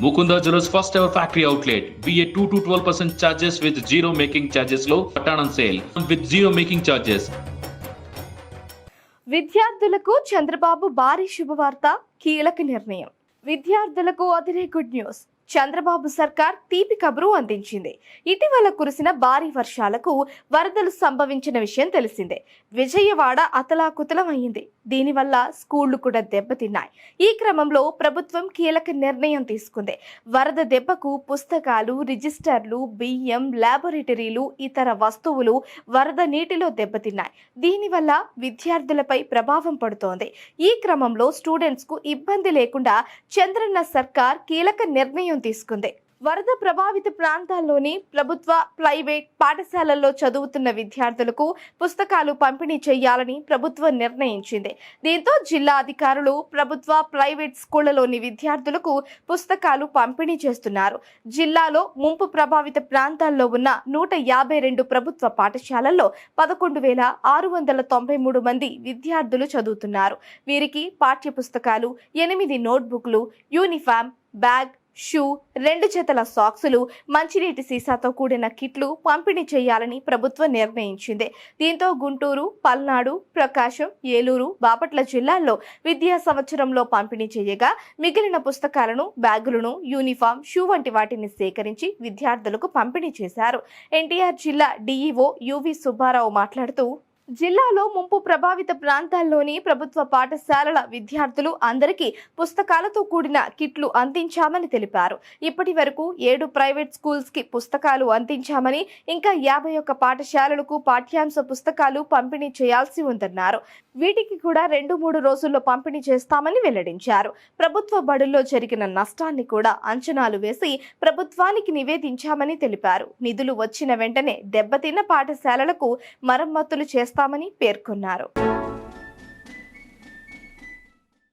Mukunda jewellers first ever factory outlet BA two to twelve percent charges with zero making ఛార్జెస్లో పట్టాణం sale with zero making charges విద్యార్థులకు చంద్రబాబు భారీ శుభవార్త కీలక నిర్ణయం విద్యార్థులకు అదిరే good news Chandrababu సర్కార్ తీపి కబురు అందించింది. ఇటీవల కురిసిన భారీ వర్షాలకు వరదలు సంభవించిన విషయం తెలిసిందే. విజయవాడ అతలాకుతలం అయింది దీనివల్ల స్కూళ్ళు కూడా దెబ్బతిన్నాయి. ఈ క్రమంలో ప్రభుత్వం కీలక నిర్ణయం తీసుకుంది. వరద దెబ్బకు పుస్తకాలు రిజిస్టర్లు బియ్యం లాబొరేటరీలు ఇతర వస్తువులు వరద నీటిలో దెబ్బతిన్నాయి. దీనివల్ల విద్యార్థులపై ప్రభావం పడుతోంది. ఈ క్రమంలో స్టూడెంట్స్కు ఇబ్బంది లేకుండా చంద్రన్న సర్కార్ కీలక నిర్ణయం తీసుకుంది. వరద ప్రభావిత ప్రాంతాల్లోని ప్రభుత్వ ప్రైవేట్ పాఠశాలల్లో చదువుతున్న విద్యార్థులకు పుస్తకాలు పంపిణీ చేయాలని ప్రభుత్వం నిర్ణయించింది. దీంతో జిల్లా అధికారులు ప్రభుత్వ ప్రైవేట్ స్కూళ్ళలోని విద్యార్థులకు పుస్తకాలు పంపిణీ చేస్తున్నారు. జిల్లాలో ముంపు ప్రభావిత ప్రాంతాల్లో ఉన్న నూట యాభై రెండు ప్రభుత్వ పాఠశాలల్లో పదకొండు వేల ఆరు వందల తొంభై మూడు మంది విద్యార్థులు చదువుతున్నారు. వీరికి పాఠ్య పుస్తకాలు ఎనిమిది నోట్బుక్లు యూనిఫామ్ బ్యాగ్ షూ రెండు జతల సాక్సులు మంచినీటి సీసాతో కూడిన కిట్లు పంపిణీ చేయాలని ప్రభుత్వం నిర్ణయించింది. దీంతో గుంటూరు పల్నాడు ప్రకాశం ఏలూరు బాపట్ల జిల్లాల్లో విద్యా సంవత్సరంలో పంపిణీ చేయగా మిగిలిన పుస్తకాలను బ్యాగులను యూనిఫామ్ షూ వంటి వాటిని సేకరించి విద్యార్థులకు పంపిణీ చేశారు. ఎన్టీఆర్ జిల్లా డీఈఓ యువి సుబ్బారావు మాట్లాడుతూ జిల్లాలో ముంపు ప్రభావిత ప్రాంతాల్లోని ప్రభుత్వ పాఠశాలల విద్యార్థులు అందరికీ పుస్తకాలతో కూడిన కిట్లు అందించామని తెలిపారు. ఇప్పటి వరకు ఏడు ప్రైవేట్ స్కూల్స్కి పుస్తకాలు అందించామని ఇంకా యాభై ఒక్క పాఠశాలలకు పాఠ్యాంశ పుస్తకాలు పంపిణీ చేయాల్సి ఉందన్నారు. వీటికి కూడా రెండు మూడు రోజుల్లో పంపిణీ చేస్తామని వెల్లడించారు. ప్రభుత్వ బడుల్లో జరిగిన నష్టాన్ని కూడా అంచనాలు వేసి ప్రభుత్వానికి నివేదించామని తెలిపారు. నిధులు వచ్చిన వెంటనే దెబ్బతిన్న పాఠశాలలకు మరమ్మతులు చేస్తామని పేర్కొన్నారు.